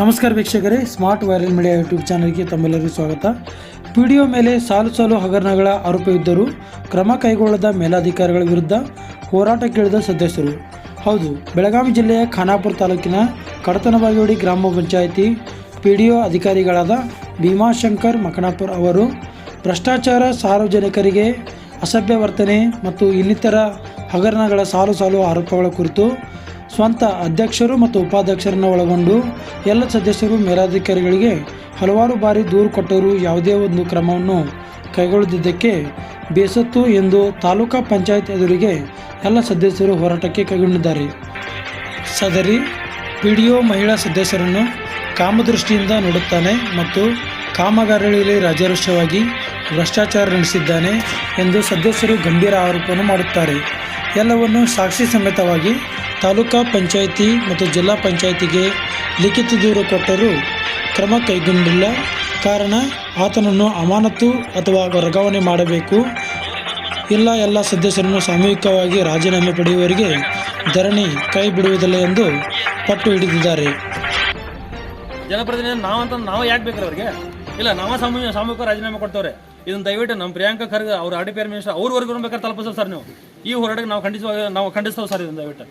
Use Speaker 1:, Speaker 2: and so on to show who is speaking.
Speaker 1: ನಮಸ್ಕಾರ ವೀಕ್ಷಕರೇ smart viral media YouTube ಚಾನಲ್ಗೆ ತಮ್ಮೆಲ್ಲರಿಗೂ ಸ್ವಾಗತ. ಪಿಡಿಒ ಮೇಲೆ ಸಾಲು ಸಾಲು ಹಗರಣಗಳ ಆರೋಪವಿದ್ದರೂ ಕ್ರಮ ಕೈಗೊಳ್ಳದ ಮೇಲಾಧಿಕಾರಿಗಳ ವಿರುದ್ಧ ಹೋರಾಟಕ್ಕಿಳಿದ ಸದಸ್ಯರು. ಹೌದು, ಬೆಳಗಾವಿ ಜಿಲ್ಲೆಯ ಖಾನಾಪುರ ತಾಲೂಕಿನ ಕಡತನಬಾಗೇವಾಡಿ ಗ್ರಾಮ ಪಂಚಾಯಿತಿ ಪಿಡಿಒ ಅಧಿಕಾರಿಗಳಾದ ಭೀಮಾಶಂಕರ್ ಮಕನಾಪುರ್ ಅವರು ಭ್ರಷ್ಟಾಚಾರ ಸಾರ್ವಜನಿಕರಿಗೆ ಅಸಭ್ಯ ವರ್ತನೆ ಮತ್ತು ಇನ್ನಿತರ ಹಗರಣಗಳ ಸಾಲು ಸಾಲು ಆರೋಪಗಳ ಕುರಿತು ಸ್ವಂತ ಅಧ್ಯಕ್ಷರು ಮತ್ತು ಉಪಾಧ್ಯಕ್ಷರನ್ನು ಒಳಗೊಂಡು ಎಲ್ಲ ಸದಸ್ಯರು ಮೇಲಾಧಿಕಾರಿಗಳಿಗೆ ಹಲವಾರು ಬಾರಿ ದೂರು ಕೊಟ್ಟರೂ ಯಾವುದೇ ಒಂದು ಕ್ರಮವನ್ನು ಕೈಗೊಳ್ಳದಿದ್ದಕ್ಕೆ ಬೇಸತ್ತು ಎಂದು ತಾಲೂಕಾ ಪಂಚಾಯತ್ ಎದುರಿಗೆ ಎಲ್ಲ ಸದಸ್ಯರು ಹೋರಾಟಕ್ಕೆ ಕೈಗೊಂಡಿದ್ದಾರೆ. ಸದರಿ ಪಿ ಡಿ ಒ ಮಹಿಳಾ ಸದಸ್ಯರನ್ನು ಕಾಮದೃಷ್ಟಿಯಿಂದ ನೋಡುತ್ತಾನೆ ಮತ್ತು ಕಾಮಗಾರಿಗಳಲ್ಲಿ ರಾಜಾರೋಷವಾಗಿ ಭ್ರಷ್ಟಾಚಾರ ನಡೆಸಿದ್ದಾನೆ ಎಂದು ಸದಸ್ಯರು ಗಂಭೀರ ಆರೋಪವನ್ನು ಮಾಡುತ್ತಾರೆ. ಎಲ್ಲವನ್ನು ಸಾಕ್ಷಿ ಸಮೇತವಾಗಿ ತಾಲೂಕಾ ಪಂಚಾಯಿತಿ ಮತ್ತು ಜಿಲ್ಲಾ ಪಂಚಾಯಿತಿಗೆ ಲಿಖಿತ ದೂರು ಕೊಟ್ಟರೂ ಕ್ರಮ ಕೈಗೊಂಡಿಲ್ಲ. ಕಾರಣ ಆತನನ್ನು ಅಮಾನತು ಅಥವಾ ವರ್ಗಾವಣೆ ಮಾಡಬೇಕು. ಇಲ್ಲ, ಎಲ್ಲ ಸದಸ್ಯರನ್ನು ಸಾಮೂಹಿಕವಾಗಿ ರಾಜೀನಾಮೆ ಪಡೆಯುವವರಿಗೆ ಧರಣಿ ಕೈ ಬಿಡುವುದಿಲ್ಲ ಎಂದು ಪಟ್ಟು ಹಿಡಿದಿದ್ದಾರೆ.
Speaker 2: ಜನಪ್ರತಿನಿಧಿ ನಾವಂತ ನಾವು ಯಾಕೆ ಬೇಕ್ರಿ ಅವರಿಗೆ? ಇಲ್ಲ, ನಾವ ಸಾಮೂಹಿಕ ಸಾಮೂಹಿಕ ರಾಜೀನಾಮೆ ಕೊಡ್ತೇವ್ರೆ. ಇದನ್ನ ದಯವಿಟ್ಟು ನಮ್ಮ ಪ್ರಿಯಾಂಕಾ ಖರ್ಗೆ ಅವ್ರ R D P R minister ಅವ್ರವರೆಗೂ ಬೇಕಾದ್ರೆ ತಲುಪಿಸೋ ಸರ್ ನೀವು. ಈ ಹೋರಾಟಕ್ಕೆ ನಾವು ಖಂಡಿಸುವ ನಾವು ಖಂಡಿಸ್ತೇವೆ ಸರ್ ಇದನ್ನು ದಯವಿಟ್ಟು.